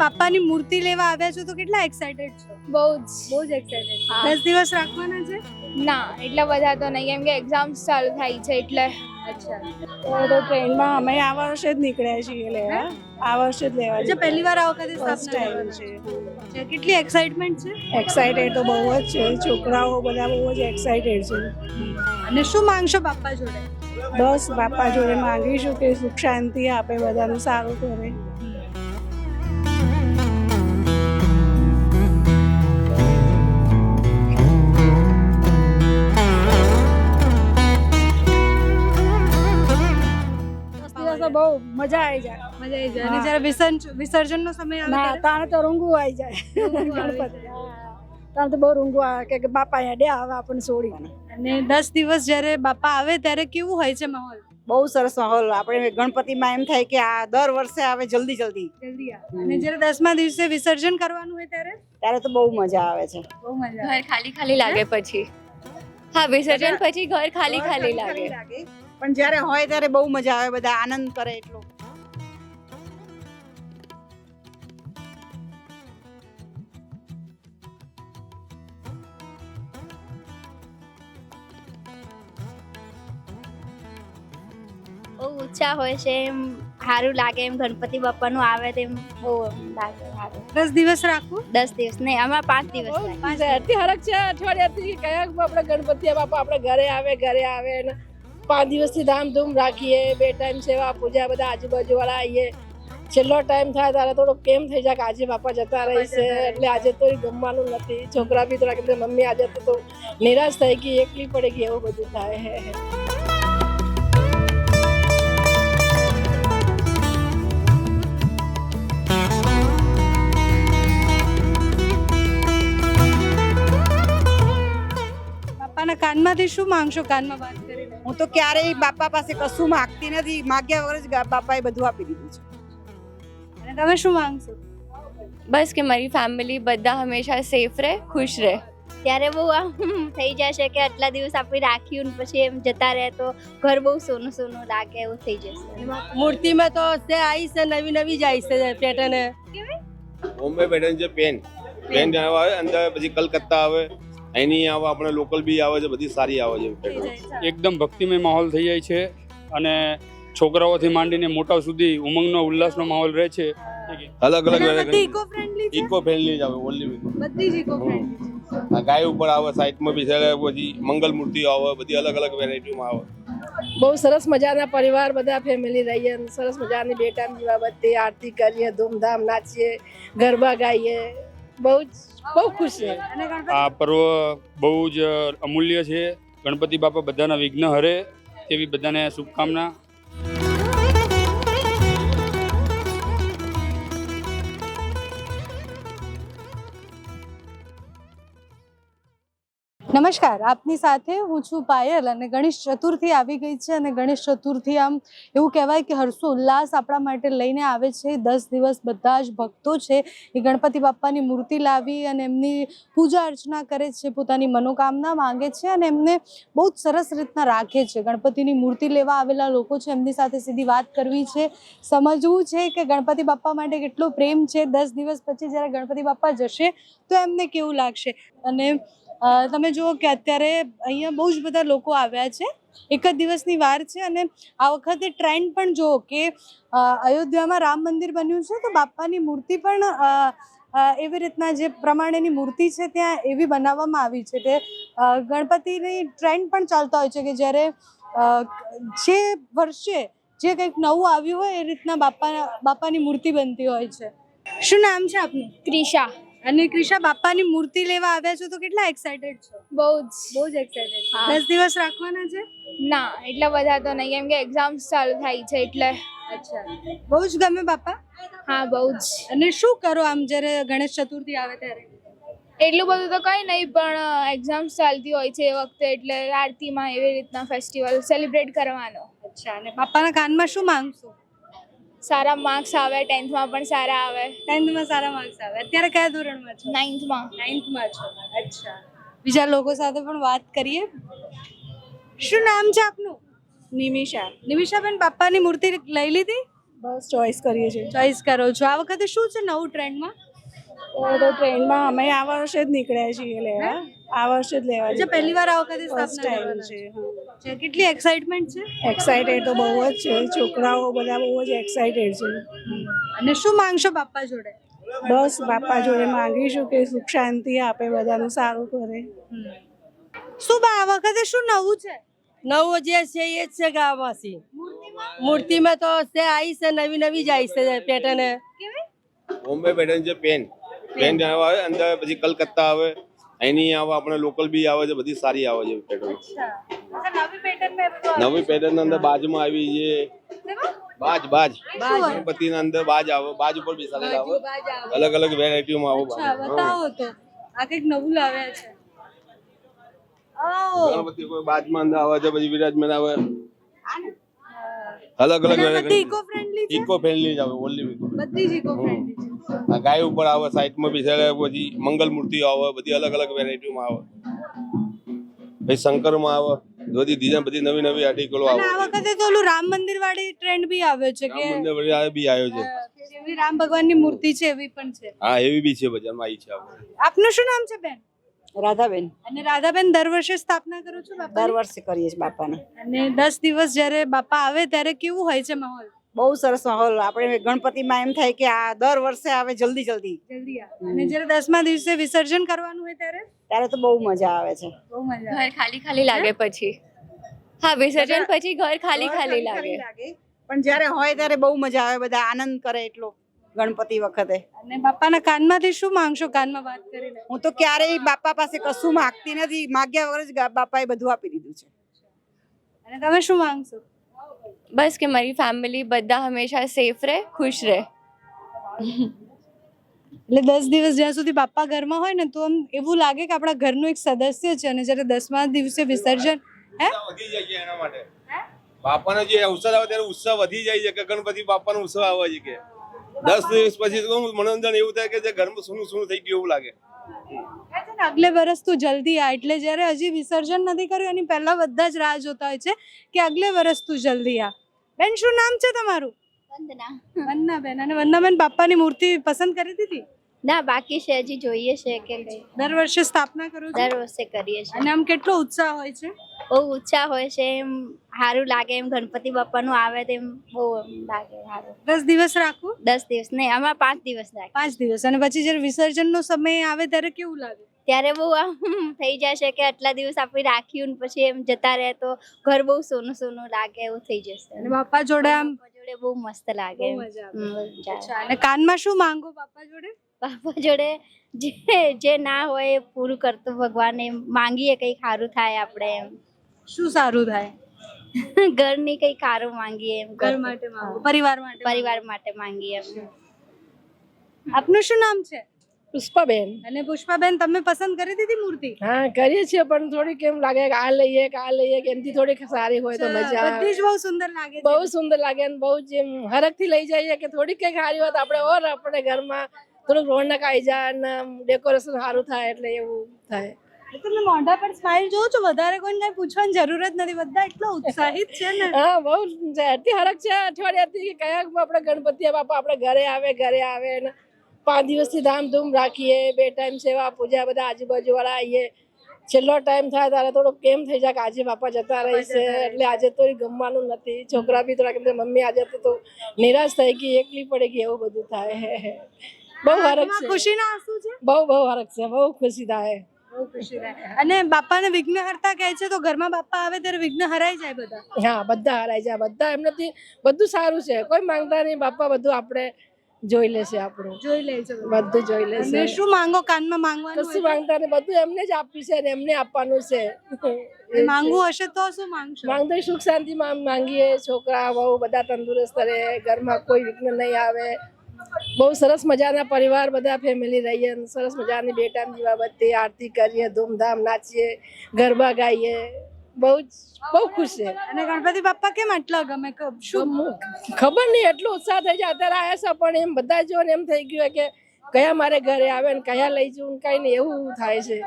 બાપાની મૂર્તિ લેવા આવ્યા છો તો કેટલા એક્સાઇટેડ છો? બહુ જ. બહુ જ એક્સાઇટેડ. દસ દિવસ રાખવાના છે? ના એટલા બધા તો નહીં. કેમ કે એક્ઝામ્સ ચાલુ થાય છે એટલે. અચ્છા. તો ટ્રેનમાં અમે આ વર્ષે જ નીકળ્યા છીએ લેવા. આ વર્ષે જ લેવા છે પહેલી વાર આ વખતે ફર્સ્ટ ટાઈમ છે. છે કેટલી એક્સાઇટમેન્ટ છે? એક્સાઇટેડ તો બહુ જ છે. છોકરાઓ બધા બહુ જ એક્સાઇટેડ છે. અને શું માંગશો બાપા જોડે? બસ બાપા જોડે માંગીશું કે સુખ શાંતિ આપે બધાનું સારું કરે. તો બહુ મજા આવી જાય. મજા આવી જાય. અને જ્યારે વિસર્જન વિસર્જનનો સમય આવે તાણે તો રૂંગું આવી જાય. ગણપતિ તો બહુ રૂંગું આવે કે- બાપા અહીંયા ડે આવે આપણને છોડી અને દસ દિવસ જ્યારે બાપા આવે ત્યારે કેવું હોય છે માહોલ? બહુ સરસ માહોલ. આપણે ગણપતિમાં એમ થાય કે આ દર વર્ષે આવે જલ્દી જલ્દી. જલ્દી અને જ્યારે દસમા દિવસે વિસર્જન કરવાનું હોય ત્યારે? ત્યારે તો બહુ મજા આવે છે. બહુ મજા ઘર ખાલી ખાલી લાગે પછી. હા વિસર્જન પછી ઘર ખાલી ખાલી લાગે. પણ જ્યારે હોય ત્યારે બહુ મજા આવે બધા આનંદ કરે એટલો. બહુ ઊંચા હોય છે એમ સારું લાગે એમ ગણપતિ બાપાનું આવે તેમ બહુ લાગે સારું દસ દિવસ રાખવું? દસ દિવસ નહીં અમારે પાંચ દિવસ અત્યારે હરક છે અઠવાડિયાથી કયા આપણે ગણપતિ બાપા આપણે ઘરે આવે ઘરે આવે ને પાંચ દિવસથી ધામધૂમ રાખીએ, બે ટાઈમ સેવા, પૂજા બધા આજુબાજુ વાળા આવીએ. છેલ્લો ટાઈમ થાય ત્યારે થોડો કેમ થઈ જાય કે આજે બાપા જતા રહેશે એટલે આજે તો ગમવાનું નથી. છોકરા બી થોડા કે મમ્મી આજે તો નિરાશ થઈ ગઈ, એકલી પડી ગઈ, એવું બધું થાય બાપાના કાનમાંથી શું માંગશો કાનમાં વાત કરીને? હું તો ક્યારેય બાપા પાસે કશું માગતી નથી. માગ્યા વગર જ ગા- બાપાએ બધું આપી દીધું છે. અને તમે શું માંગશો? બસ કે મારી ફેમિલી બધા હંમેશા સેફ રહે ખુશ રહે. ત્યારે બહુ આમ થઈ જશે કે આટલા દિવસ આપણે રાખ્યું ને પછી એમ જતા રહે તો ઘર બહુ સોનું સોનું લાગે એવું થઈ જશે. મૂર્તિમાં તો તે આવી છે નવી નવી જ આવી છે પેટર્ન. બોમ્બે પેટર્ન છે પેન પેન આવે અંદર પછી કલકત્તા આવે. એની આવે આપણે લોકલ બી આવે છે બધી સારી આવે છે. એકદમ ભક્તિમય માહોલ થઈ જાય છે અને છોકરાઓથી માંડીને મોટા સુધી ઉમંગનો ઉલ્લાસનો માહોલ રહે છે. અલગ અલગ ઇકો ફ્રેન્ડલી ઇકો ફ્રેન્ડલી જ આવે ઓનલી બધી જ ઇકો ફ્રેન્ડલી આ ગાય ઉપર આવે સાઈડમાં બી છે પછી મંગલ મૂર્તિઓ આવે બધી અલગ અલગ વેરાયટીમાં આવે. બહુ સરસ મજાના પરિવાર બધા ફેમિલી રહીએ અને સરસ મજાની બે ટાઈમ બધી આરતી કરીએ ધૂમધામ નાચીએ ગરબા ગાઈએ. બહુ જ બહુ ખુશ છે. આ પર્વ બહુ જ અમૂલ્ય છે. ગણપતિ બાપા બધાના વિઘ્ન હરે તેવી બધાને શુભકામના. નમસ્કાર. આપની સાથે હું છું પાયલ અને ગણેશ ચતુર્થી આવી ગઈ છે અને ગણેશ ચતુર્થી આમ એવું કહેવાય કે હર્ષો ઉલ્લાસ આપણા માટે લઈને આવે છે. દસ દિવસ બધા જ ભક્તો છે. એ ગણપતિ બાપ્પાની મૂર્તિ લાવી અને એમની પૂજા અર્ચના કરે છે, પોતાની મનોકામના માંગે છે અને એમને બહુ જ સરસ રીતના રાખે છે. ગણપતિની મૂર્તિ લેવા આવેલા લોકો છે, એમની સાથે સીધી વાત કરવી છે. સમજવું છે કે ગણપતિ બાપ્પા માટે કેટલો પ્રેમ છે. દસ દિવસ પછી જ્યારે ગણપતિ બાપ્પા જશે તો એમને કેવું લાગશે? અને તમે જુઓ કે અત્યારે અહીંયા બહુ જ બધા લોકો આવ્યા છે. એક જ દિવસની વાર છે અને આ વખતે ટ્રેન્ડ પણ જુઓ કે અયોધ્યામાં રામ મંદિર બન્યું છે તો બાપાની મૂર્તિ પણ એવી રીતના જે પ્રમાણેની મૂર્તિ છે ત્યાં એવી બનાવવામાં આવી છે કે ગણપતિની ટ્રેન્ડ પણ ચાલતા હોય છે કે જ્યારે જે વર્ષે જે કંઈક નવું આવ્યું હોય એ રીતના બાપા બાપાની મૂર્તિ બનતી હોય છે. શું નામ છે આપનું? ક્રિશા. અને ક્રિશા બાપાની મૂર્તિ લેવા આવ્યા છો તો કેટલા એક્સાઇટેડ છો? બહુ જ. બહુ જ એક્સાઇટેડ હા. દસ દિવસ રાખવાના છે? ના એટલા બધા તો નહીં. કેમ કે એક્ઝામ્સ ચાલુ થાય છે એટલે. અચ્છા. બહુ જ ગમે બાપા હા બહુ જ. અને શું કરો આમ જ્યારે ગણેશ ચતુર્થી આવે ત્યારે? એટલું બધું તો કંઈ નહીં પણ એક્ઝામ્સ ચાલતી હોય છે એ વખતે એટલે આરતીમાં એવી રીતના ફેસ્ટિવલ સેલિબ્રેટ કરવાનો. અચ્છા. અને બાપાના કાનમાં શું માંગશો? સારા માર્ક્સ આવે ટેન્થમાં પણ સારા આવે. ટેન્થમાં સારા માર્ક્સ આવે. અત્યારે કયા ધોરણમાં છો? નાઇન્થમાં નાઇન્થમાં છો. અચ્છા. બીજા લોકો સાથે પણ વાત કરીએ. શું નામ છે આપનું? નિમિષા. નિમિષાબેન બાપાની મૂર્તિ લઈ લીધી? બસ ચોઈસ કરીએ છીએ. ચોઈસ કરો છો. આ વખતે શું છે નવું ટ્રેન્ડમાં તો ટ્રેનમાં અમે આ વર્ષે જ નીકળ્યા છીએ લેવા. આ વર્ષે જ લેવા છે પહેલી વાર આ વખતે ફર્સ્ટ ટાઈમ છે છે. કેટલી એક્સાઇટમેન્ટ છે? એક્સાઇટેડ તો બહુ જ છે. છોકરાઓ બધા બહુ જ એક્સાઇટેડ છે. અને શું માંગશો બાપા જોડે? બસ બાપા જોડે માંગીશું કે સુખ શાંતિ આપે બધાનું સારું કરે. શું બા આ વખતે શું નવું છે? નવું જે છે એ જ છે ગામમાંથી મૂર્તિમાં? તો આવી છે નવી નવી જ આવી છે પેટર્ન. બોમ્બે પેટર્ન છે પેન. પેન આવે અંદર પછી કલકત્તા આવે એની આવે આપણે લોકલ બી આવે છે બધી સારી આવે છે પેટર્ન નવી પેટર્નની અંદર બાજમાં આવી છે. બાજ બાજ. ગણપતિના અંદર બાજ આવે બાજ ઉપર સારી આવે. અલગ અલગ વેરાયટીમાં આવે અચ્છા બાજ. બતાવો તો. આ કંઈક નવું લાવ્યા છે. ગણપતિ કોઈ બાજમાં અંદર આવે છે પછી વિરાજમાન આવે. અલગ અલગ ઇકો ફ્રેન્ડલી ઇકો ફ્રેન્ડલી જ આવે ઓનલી બધી જ ઇકો ફ્રેન્ડલી ગાય ઉપર આવે સાઈડમાં બેસાડે પછી મંગલ મૂર્તિ આવે બધી અલગ અલગ વેરાયટીમાં આવે. પછી શંકરમાં આવે બધી ડિઝાઇન બધી નવી નવી આર્ટિકલો આવે. આ વખતે તો ઓલું રામ મંદિર વાળી ટ્રેન્ડ બી આવ્યો છે કે રામ મંદિર વાળી બી આવ્યો છે. જેવી રામ ભગવાનની મૂર્તિ છે એવી પણ છે. હા એવી બી છે બજારમાં આવી છે આપનું શું નામ છે બેન? રાધાબેન. અને રાધાબેન દર વર્ષે સ્થાપના કરો છો બાપા દર વર્ષે કરીએ છીએ બાપાને. અને દસ દિવસ જ્યારે બાપા આવે ત્યારે કેવું હોય છે માહોલ? બહુ સરસ માહોલ. આપણે ગણપતિમાં એમ થાય કે આ દર વર્ષે આવે જલ્દી જલ્દી. જલ્દી આવે. અને જ્યારે દસમા દિવસે વિસર્જન કરવાનું હોય ત્યારે? ત્યારે તો બહુ મજા આવે છે. બહુ મજા ઘર ખાલી ખાલી લાગે પછી. હા વિસર્જન પછી ઘર ખાલી ખાલી લાગે. પણ જ્યારે હોય ત્યારે બહુ મજા આવે બધા આનંદ કરે એટલો ગણપતિ વખતે. અને બાપાના કાનમાંથી શું માંગશો? કાનમાં વાત કરીને. હું તો ક્યારેય બાપા પાસે કશું માંગતી નથી. માગ્યા વગર જ બાપાએ બધું આપી દીધું છે. અને તમે શું માંગશો? બસ કે મારી ફેમિલી બધા હંમેશા સેફ રહે ખુશ રહે. એટલે દસ દિવસ જ્યાં સુધી બાપા ઘરમાં હોય ને તો આમ એવું લાગે કે આપણા ઘરનું એક સદસ્ય છે અને જ્યારે દસમા દિવસે વિસર્જન હે? વધી જાય છે એના માટે. બાપાનો જે અવસર આવે ત્યારે ઉત્સવ વધી જાય છે કે ગણપતિ બાપાનો ઉત્સવ આવે છે કે. દસ દિવસ પછી તો મનોરંજન એવું થાય કે જે ઘરમાં સૂનું સૂનું થઈ ગયું એવું લાગે. આગલે વર્ષ ને, અગલે વરસ તું જલ્દી આ એટલે જ્યારે હજી વિસર્જન નથી કર્યું એની પહેલા બધા જ રાહ જોતા હોય છે કે આગલે વર્ષ તું જલ્દી આ. બેન શું નામ છે તમારું? વંદના. વંદનાબેન અને વંદનાબેન બાપાની મૂર્તિ પસંદ કરી દીધી? ના બાકી છે હજી જોઈએ છે કે દર વર્ષે સ્થાપના કરો દર વર્ષે કરીએ છીએ. અને આમ કેટલો ઉત્સાહ હોય છે? બહુ ઉત્સાહ હોય છે એમ સારું લાગે એમ ગણપતિ બાપાનું આવે તેમ બહુ લાગે સારું. દસ દિવસ રાખવું દસ દિવસ નહીં આમાં પાંચ દિવસ રાખે પાંચ દિવસ. અને પછી જ્યારે વિસર્જનનો સમય આવે ત્યારે કેવું લાગે? ત્યારે બહુ આમ થઈ જશે કે આટલા દિવસ આપણે રાખ્યું ને પછી એમ જતા રહે તો ઘર બહુ સોનું સોનું લાગે એવું થઈ જશે. અને બાપા જોડે આમ જોડે બહુ મસ્ત લાગે. અને કાનમાં શું માંગો બાપા જોડે? બાપા જોડે જે જે ના હોય એ પૂરું કરતો ભગવાન એમ માંગીએ કંઈક સારું થાય આપણે એમ. શું સારું થાય? ઘરની કઈ સારું માંગીએ એમ ઘર માટે માંગો પરિવાર માટે પરિવાર માટે માંગીએ આપનું શું નામ છે? પુષ્પાબેન. અને પુષ્પાબેન તમે પસંદ કરી દીધી મૂર્તિ? હા કરીએ છીએ પણ થોડીક એમ લાગે કે આ લઈએ કે આ લઈએ કે એમથી થોડીક સારી હોય તો મજા બધી જ બહુ સુંદર લાગે બહુ સુંદર લાગે અને બહુ જ એમ હરખથી લઈ જઈએ કે થોડીક કંઈક સારી હોય તો આપણે ઓર આપણે ઘરમાં થોડુંક રોનક આવી જાય અને ડેકોરેશન સારું થાય એટલે એવું થાય. તમે મોઢા પર સ્માઈલ જોઉં છું વધારે કોઈને કઈ પૂછવાની જરૂર જ નથી. બધા એટલા ઉત્સાહિત છે ને. હા બહુ એટલી હરખ છે. અઠવાડિયાથી કે કયા આપણે ગણપતિ બાપા આપણે ઘરે આવે ઘરે આવે અને પાંચ દિવસથી ધામધૂમ રાખીએ બે ટાઈમ સેવા પૂજા બધા આજુબાજુ વાળા આવીએ. છેલ્લો ટાઈમ થાય ત્યારે થોડુંક કેમ થઈ જાય કે આજે બાપા જતા રહીશે એટલે આજે તો ગમવાનું નથી. છોકરા બી થોડા કે મમ્મી આજે તો તો નિરાશ થઈ ગઈ એકલી પડી ગઈ એવું બધું થાય. બહુ હરખ છે. ખુશીના આંસુ છે? બહુ બહુ હરખ છે બહુ ખુશી થાય. બહુ ખુશી થાય. અને બાપાને વિઘ્નહર્તા કહે છે તો ઘરમાં બાપા આવે ત્યારે વિઘ્ન હરાઈ જાય બધા? હા બધા હરાઈ જાય બધા એમનાથી બધું સારું છે. કોઈ માંગતા નહીં બાપા બધું આપણે જોઈ લેશે આપણું. જોઈ લે છે. બધું જોઈ અને લેશે શું માંગો? કાનમાં માંગવાનું કશું માંગતા ને બધું એમને જ આપી છે એમને આપવાનું છે? માંગવું હશે તો શું માંગશો? માંગતો સુખ શાંતિ માં માંગીએ. છોકરા બહુ બધા તંદુરસ્ત રહે. ઘરમાં કોઈ વિઘ્ન નહીં આવે. બહુ સરસ મજાના પરિવાર બધા ફેમિલી રહીએ સરસ મજાની બેટા દીવા દીવાબત્તી આરતી કરીએ ધૂમધામ નાચીએ ગરબા ગાઈએ. બહુ જ બહુ ખુશ છે. અને ગણપતિ બાપા કેમ આટલા ગમે? ક- શું? ખબર નહીં એટલો ઉત્સાહ થઈ જાય. અત્યારે આવ્યા છે પણ એમ બધા જો ને એમ થઈ ગયું કે કયા મારે ઘરે આવે ને કયા લઈ જવું કઈ નહીં એવું થાય છે.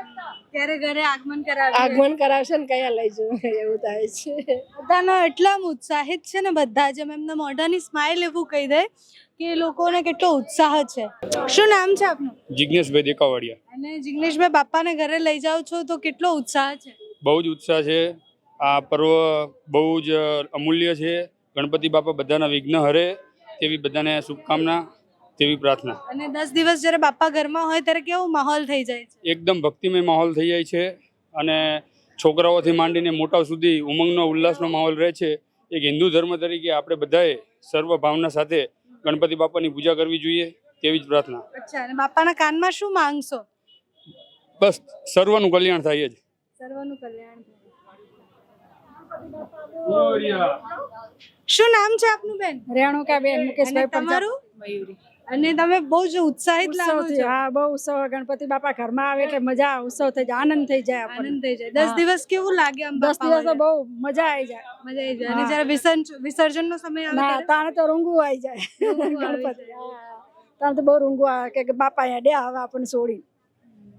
ત્યારે ઘરે આગમન કરાવે? આગમન કરાવશે ને કયા લઈ જવું એવું થાય છે. બધાનો એટલા ઉત્સાહિત છે ને બધા જેમ એમના મોઢાની સ્માઇલ એવું કહી દે કે એ લોકોને કેટલો ઉત્સાહ છે. શું નામ છે આપનું? જિગ્નેશભાઈ દેકાવાડિયા. અને જિગ્નેશભાઈ બાપાને ઘરે લઈ જાઓ છો તો કેટલો ઉત્સાહ છે? બહુ જ ઉત્સાહ છે. આ પર્વ બહુ જ અમૂલ્ય છે. ગણપતિ બાપા બધાના વિઘ્ન હરે તેવી બધાને શુભકામના તેવી પ્રાર્થના. અને દસ દિવસ જ્યારે બાપા ઘરમાં હોય ત્યારે કેવો માહોલ થઈ જાય છે? એકદમ ભક્તિમય માહોલ થઈ જાય છે અને છોકરાઓથી માંડીને મોટા સુધી ઉમંગનો ઉલ્લાસનો માહોલ રહે છે. એક હિન્દુ ધર્મ તરીકે આપણે બધાએ સર્વ ભાવના સાથે ગણપતિ બાપાની પૂજા કરવી જોઈએ તેવી જ પ્રાર્થના. અચ્છા અને બાપાના કાનમાં શું માંગશો? બસ સર્વનું કલ્યાણ થાય જ. સર્વનું કલ્યાણ શું નામ છે આપનું બેન? રેણુકા બેન મુકેશભાઈ તમારું? મયુરી. અને તમે બહુ જ ઉત્સાહિત લાગો છો. હા બહુ ઉત્સવ ગણપતિ બાપા ઘરમાં આવે એટલે મજા ઉત્સવ થઈ જાય આનંદ થઈ જાય આનંદ થઈ જાય. દસ દિવસ કેવું લાગે આમ દસ દિવસ બહુ મજા આવી જાય. મજા આવી જાય. અને જયારે વિસર્જન નો સમય આવે ત્યારે? તાણે તો રૂંગું આવી જાય. ગણપતિ. તાણે તો બહુ રૂંગું આવે કે- કે બાપા અહીંયા ડે આવે આપણને છોડી.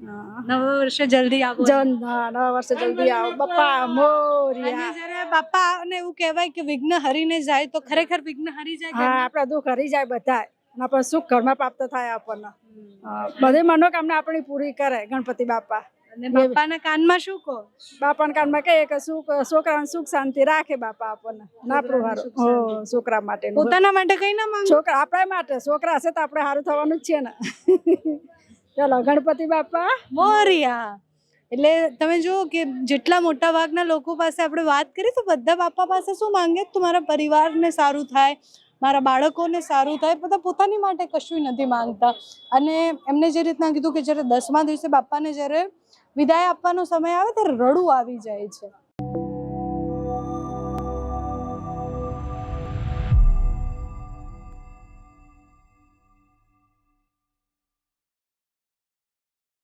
નવા વર્ષે જલ્દી આવો નવા વર્ષે જલ્દી આવો. બાપા અને મોરિયા જ્યારે બાપા ને એવું કહેવાય કે વિઘ્ન હરીને જાય તો ખરેખર વિઘ્ન હરી જાય હા આપણા દુઃખ હરી જાય બધા અને પણ સુખ ઘરમાં પ્રાપ્ત થાય આપણને. બધી મનોકામના આપણી પૂરી કરે ગણપતિ બાપા. અને બાપાના કાનમાં શું કહો? બાપાના કાનમાં કહે કે સુખ છોકરાને સુખ શાંતિ રાખે બાપા આપણને. ના શાંતિ. છોકરા માટે પોતાના માટે કઈ ના માંગો? છોકરા આપણા માટે. છોકરા હશે તો આપણે સારું થવાનું જ છે ને. ચલો, ગણપતિ બાપા. મોરિયા. એટલે તમે જુઓ કે જેટલા મોટા ભાગના લોકો પાસે આપણે વાત કરીએ, તો બધા બાપા પાસે શું માંગે? તો મારા પરિવારને સારું થાય, મારા બાળકોને સારું થાય, બધા પોતાની માટે કશું નથી માંગતા. અને એમને જે રીતના કીધું કે જ્યારે દસમા દિવસે બાપાને જ્યારે વિદાય આપવાનો સમય આવે, ત્યારે રડું આવી જાય છે.